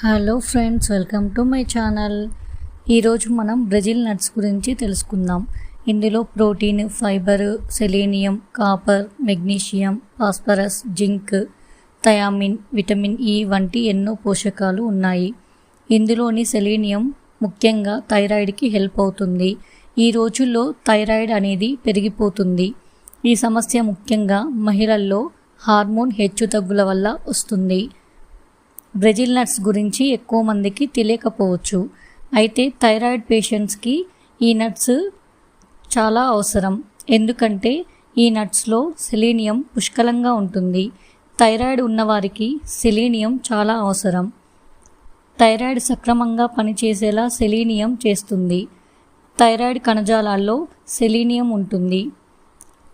Hello friends welcome to my channel ఈరోజు మనం Brazil nuts గురించి తెలుసుకుందాం. ఇందులో protein fibre selenium copper magnesium phosphorus zinc thiamine vitamin E వంటి ఎన్నో పోషకాలు ఉన్నాయి. ఇందులోని సెలీనియం ముఖ్యంగా థైరాయిడ్కి హెల్ప్ అవుతుంది. ఈ రోజుల్లో థైరాయిడ్ అనేది పెరిగిపోతుంది. ఈ సమస్య ముఖ్యంగా మహిళల్లో హార్మోన్ హెచ్చుతగ్గుల వల్ల వస్తుంది. బ్రెజిల్ నట్స్ గురించి ఎక్కువ మందికి తెలియకపోవచ్చు. అయితే థైరాయిడ్ పేషెంట్స్కి ఈ నట్స్ చాలా అవసరం. ఎందుకంటే ఈ నట్స్లో సెలీనియం పుష్కలంగా ఉంటుంది. థైరాయిడ్ ఉన్నవారికి సెలీనియం చాలా అవసరం. థైరాయిడ్ సక్రమంగా పనిచేసేలా సెలీనియం చేస్తుంది. థైరాయిడ్ కణజాలాల్లో సెలీనియం ఉంటుంది.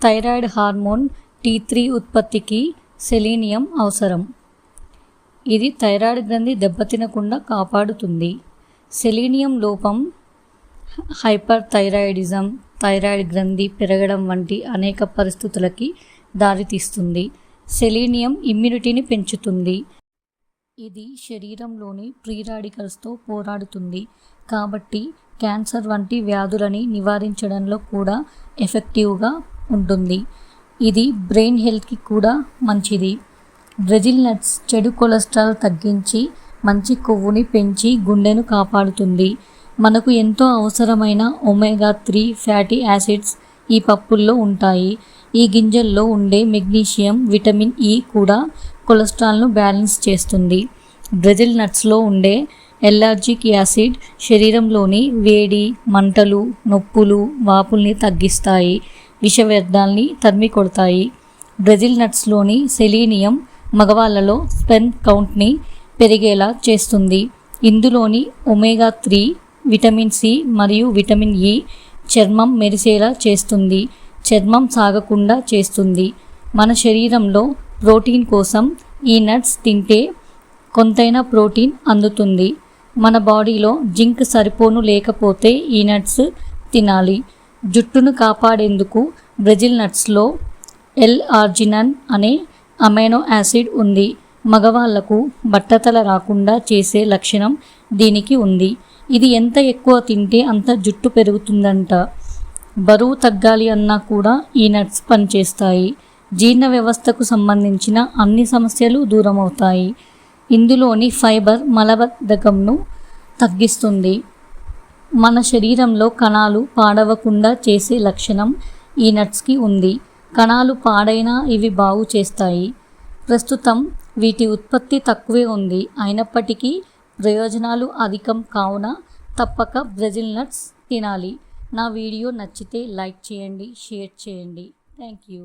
థైరాయిడ్ హార్మోన్ టీ త్రీ ఉత్పత్తికి సెలీనియం అవసరం. ఇది థైరాయిడ్ గ్రంథి దెబ్బతినకుండా కాపాడుతుంది. సెలీనియం లోపం హైపర్ థైరాయిడిజం థైరాయిడ్ గ్రంథి పెరగడం వంటి అనేక పరిస్థితులకి దారితీస్తుంది. సెలీనియం ఇమ్యూనిటీని పెంచుతుంది. ఇది శరీరంలోని ప్రీ రాడికల్స్తో పోరాడుతుంది. కాబట్టి క్యాన్సర్ వంటి వ్యాధులని నివారించడంలో కూడా ఎఫెక్టివ్గా ఉంటుంది. ఇది బ్రెయిన్ హెల్త్కి కూడా మంచిది. బ్రెజిల్ నట్స్ చెడు కొలెస్ట్రాల్ తగ్గించి మంచి కొవ్వుని పెంచి గుండెను కాపాడుతుంది. మనకు ఎంతో అవసరమైన ఒమేగా త్రీ ఫ్యాటీ యాసిడ్స్ ఈ పప్పుల్లో ఉంటాయి. ఈ గింజల్లో ఉండే మెగ్నీషియం విటమిన్ ఇ కూడా కొలెస్ట్రాల్ను బ్యాలెన్స్ చేస్తుంది. బ్రెజిల్ నట్స్లో ఉండే ఎల్లర్జిక్ యాసిడ్ శరీరంలోని వేడి మంటలు నొప్పులు వాపుల్ని తగ్గిస్తాయి విష వ్యర్థాల్ని తరిమి కొడతాయి బ్రెజిల్ నట్స్లోని సెలీనియం మగవాళ్ళలో స్పెన్ కౌంట్ని పెరిగేలా చేస్తుంది. ఇందులోని ఒమేగా త్రీ విటమిన్ సి మరియు విటమిన్ ఇ చర్మం మెరిసేలా చేస్తుంది. చర్మం సాగకుండా చేస్తుంది. మన శరీరంలో ప్రోటీన్ కోసం ఈ నట్స్ తింటే కొంతైనా ప్రోటీన్ అందుతుంది. మన బాడీలో జింక్ సరిపోను లేకపోతే ఈ నట్స్ తినాలి. జుట్టును కాపాడేందుకు బ్రెజిల్ నట్స్లో ఎల్ ఆర్జినన్ అనే అమైనో యాసిడ్ ఉంది. మగవాళ్ళకు బట్టతల రాకుండా చేసే లక్షణం దీనికి ఉంది. ఇది ఎంత ఎక్కువ తింటే అంత జుట్టు పెరుగుతుందంట. బరువు తగ్గాలి అన్నా కూడా ఈ నట్స్ పనిచేస్తాయి. జీర్ణ వ్యవస్థకు సంబంధించిన అన్ని సమస్యలు దూరం అవుతాయి ఇందులోని ఫైబర్ మలబద్ధకంను తగ్గిస్తుంది. మన శరీరంలో కణాలు పాడవకుండా చేసే లక్షణం ఈ నట్స్కి ఉంది. కణాలు పాడైనా ఇవి బాగు చేస్తాయి. ప్రస్తుతం వీటి ఉత్పత్తి తక్కువే ఉంది. అయినప్పటికీ ప్రయోజనాలు అధికం కావున తప్పక బ్రెజిల్ నట్స్ తినాలి. నా వీడియో నచ్చితే లైక్ చేయండి షేర్ చేయండి. Thank you.